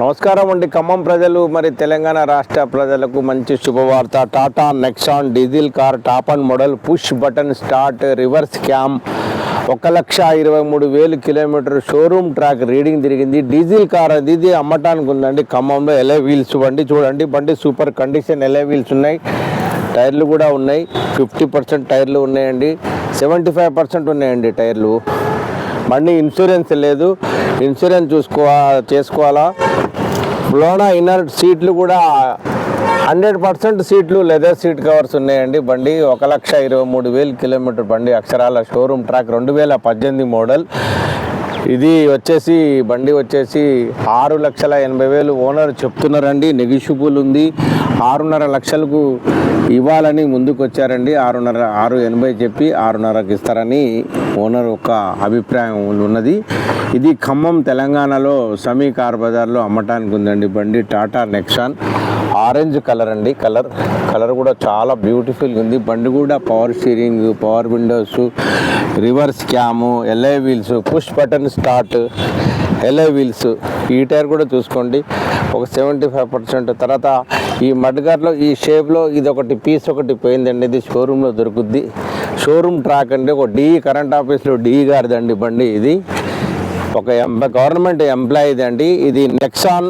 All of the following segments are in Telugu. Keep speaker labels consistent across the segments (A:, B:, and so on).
A: నమస్కారం అండి. ఖమ్మం ప్రజలు మరి తెలంగాణ రాష్ట్ర ప్రజలకు మంచి శుభవార్త. Tata Nexon diesel car top and model push button start reverse cam. ఒక లక్ష ఇరవై మూడు వేలు కిలోమీటర్ షోరూమ్ ట్రాక్ రీడింగ్ తిరిగింది. డీజిల్ కార్ అది ఇది అమ్మటానికి ఉందండి. ఖమ్మంలో ఎలే వీల్స్ బండి చూడండి. బండి సూపర్ కండిషన్ ఎలే వీల్స్ ఉన్నాయి. టైర్లు కూడా ఉన్నాయి. ఫిఫ్టీ పర్సెంట్ టైర్లు ఉన్నాయండి. సెవెంటీ ఫైవ్ పర్సెంట్ ఉన్నాయండి టైర్లు. బండి ఇన్సూరెన్స్ లేదు. ఇన్సూరెన్స్ చూసుకోవా చేసుకోవాలా? లోన ఇన్నర్ సీట్లు కూడా హండ్రెడ్ పర్సెంట్ సీట్లు లెదర్ సీట్ కవర్స్ ఉన్నాయండి. బండి ఒక లక్ష ఇరవై మూడు వేలు కిలోమీటర్ బండి అక్షరాల షోరూమ్ ట్రాక్ రెండు వేల పద్దెనిమిది మోడల్. ఇది వచ్చేసి బండి వచ్చేసి ఆరు లక్షల ఎనభై వేలు ఓనర్ చెప్తున్నారండి. నెగిషిబుల్ ఉంది. ఆరున్నర లక్షలకు ఇవ్వాలని ముందుకు వచ్చారండి ఆరున్నర ఆరు ఎనభై చెప్పి ఆరున్నరకు ఇస్తారని ఓనర్ ఒక అభిప్రాయం ఉన్నది. ఇది ఖమ్మం తెలంగాణలో సమీ కార్ బజార్లో అమ్మటానికి ఉందండి బండి టాటా నెక్సాన్. ఆరెంజ్ కలర్ అండి. కలర్ కలర్ కూడా చాలా బ్యూటిఫుల్గా ఉంది. బండి కూడా power steering power windows reverse cam alloy wheels push button start alloy wheels ఈ టైర్ కూడా చూసుకోండి. ఒక సెవెంటీ ఫైవ్ పర్సెంట్ తర్వాత ఈ మడ్గార్లో ఈ షేప్లో ఇది ఒకటి పీస్ ఒకటి పోయిందండి. ఇది షోరూంలో దొరుకుద్ది. షోరూమ్ ట్రాక్ అండి. ఒక డి కరెంట్ ఆఫీస్లో డి గారిదండి బండి ఇది. ఒక ఎంప గవర్నమెంట్ ఎంప్లాయీది అండి ఇది Nexon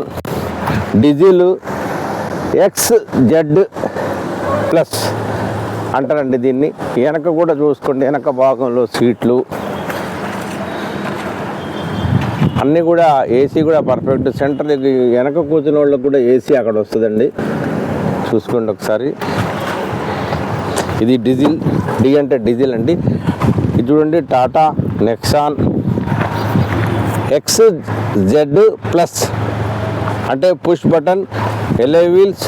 A: diesel X Z plus అంటారండి దీన్ని. వెనక కూడా చూసుకోండి. వెనక భాగంలో సీట్లు. అన్నీ కూడా ఏసీ కూడా పర్ఫెక్ట్ సెంటర్ వెనక కూర్చున్న వాళ్ళకి కూడా ఏసీ అక్కడ వస్తుందండి. చూసుకోండి ఒకసారి. ఇది డీజిల్. డి అంటే డీజిల్ అండి. ఇది చూడండి Tata Nexon X Z plus అంటే push button alloy wheels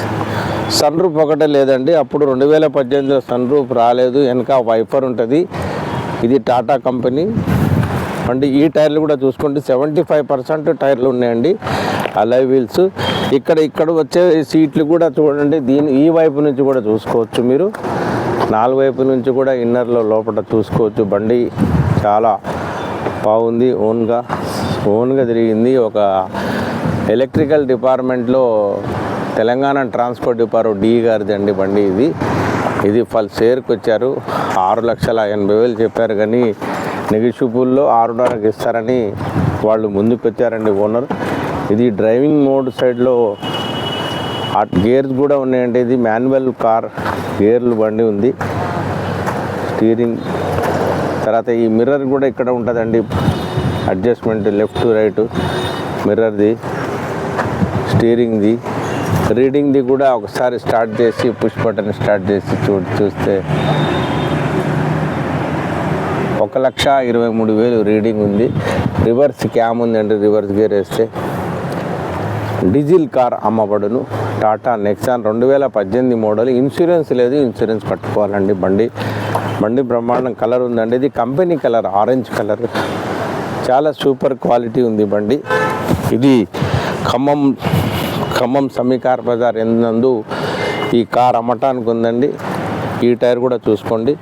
A: sunroof ఒకటే లేదండి. అప్పుడు రెండు వేల పద్దెనిమిదిలో సన్ రూఫ్ రాలేదు. వెనక వైఫర్ ఉంటుంది. ఇది టాటా కంపెనీ అంటే ఈ టైర్లు కూడా చూసుకోండి. సెవెంటీ ఫైవ్ పర్సెంట్ టైర్లు ఉన్నాయండి. అలై వీల్స్ ఇక్కడ ఇక్కడ వచ్చే సీట్లు కూడా చూడండి. దీని ఈ వైపు నుంచి కూడా చూసుకోవచ్చు మీరు. నాలుగు వైపు నుంచి కూడా ఇన్నర్లో లోపల చూసుకోవచ్చు. బండి చాలా బాగుంది. ఓన్గా ఓన్గా తిరిగింది. ఒక ఎలక్ట్రికల్ డిపార్ట్మెంట్లో తెలంగాణ ట్రాన్స్పోర్ట్ డిపార్ట్ డి గారిది అండి బండి ఇది. ఇది ఫల్ షేర్కి వచ్చారు ఆరు లక్షల ఎనభై వేలు చెప్పారు కానీ నెగిషిబుల్లో ఆరున్నరకు ఇస్తారని వాళ్ళు ముందుకు వచ్చారండి ఓనర్. ఇది డ్రైవింగ్ మోడ్ సైడ్లో గేర్స్ కూడా ఉన్నాయండి. ఇది మాన్యువల్ కార్ గేర్లు బండి ఉంది. స్టీరింగ్ తర్వాత ఈ మిర్రర్ కూడా ఇక్కడ ఉంటుందండి. అడ్జస్ట్మెంట్ లెఫ్ట్ రైట్ మిర్రర్ది స్టీరింగ్ది. రీడింగ్ది కూడా ఒకసారి స్టార్ట్ చేసి పుష్ బటన్ స్టార్ట్ చేసి చూ చూస్తే ఒక లక్ష ఇరవై మూడు వేలు రీడింగ్ ఉంది. రివర్స్ క్యామ్ ఉందండి రివర్స్ గేర్ వేస్తే డీజిల్ కార్ అమ్మబడును. టాటా నెక్సాన్ రెండు వేల పద్దెనిమిది మోడల్. ఇన్సూరెన్స్ లేదు ఇన్సూరెన్స్ కట్టుకోవాలండి బండి. బండి బ్రహ్మాండం కలర్ ఉందండి. ఇది కంపెనీ కలర్ ఆరెంజ్ కలర్. చాలా సూపర్ క్వాలిటీ ఉంది బండి. ఇది ఖమ్మం ఖమ్మం సమీకార్ బజార్ ఎందు ఈ కార్ అమ్మటానికి ఉందండి. ఈ టైర్ కూడా చూసుకోండి.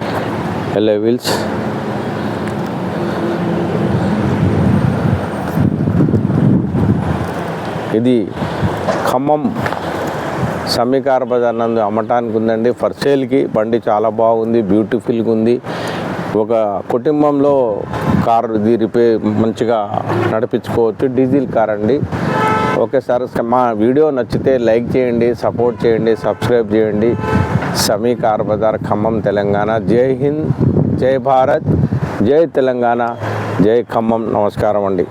A: Alloy wheels. ఇది ఖమ్మం సమీకార బజార్ నందు అమ్మటానికి ఉందండి. ఫర్ సేల్కి బండి చాలా బాగుంది బ్యూటిఫుల్గా ఉంది. ఒక కుటుంబంలో కారు ఇది రిపేర్ మంచిగా నడిపించుకోవచ్చు. డీజిల్ కార్ అండి. ఓకే సార్ మా వీడియో నచ్చితే లైక్ చేయండి సపోర్ట్ చేయండి సబ్స్క్రైబ్ చేయండి. Sami car bazaar Khammam Telangana. జై హింద్ జై భారత్ జై తెలంగాణ జై ఖమ్మం. నమస్కారం అండి.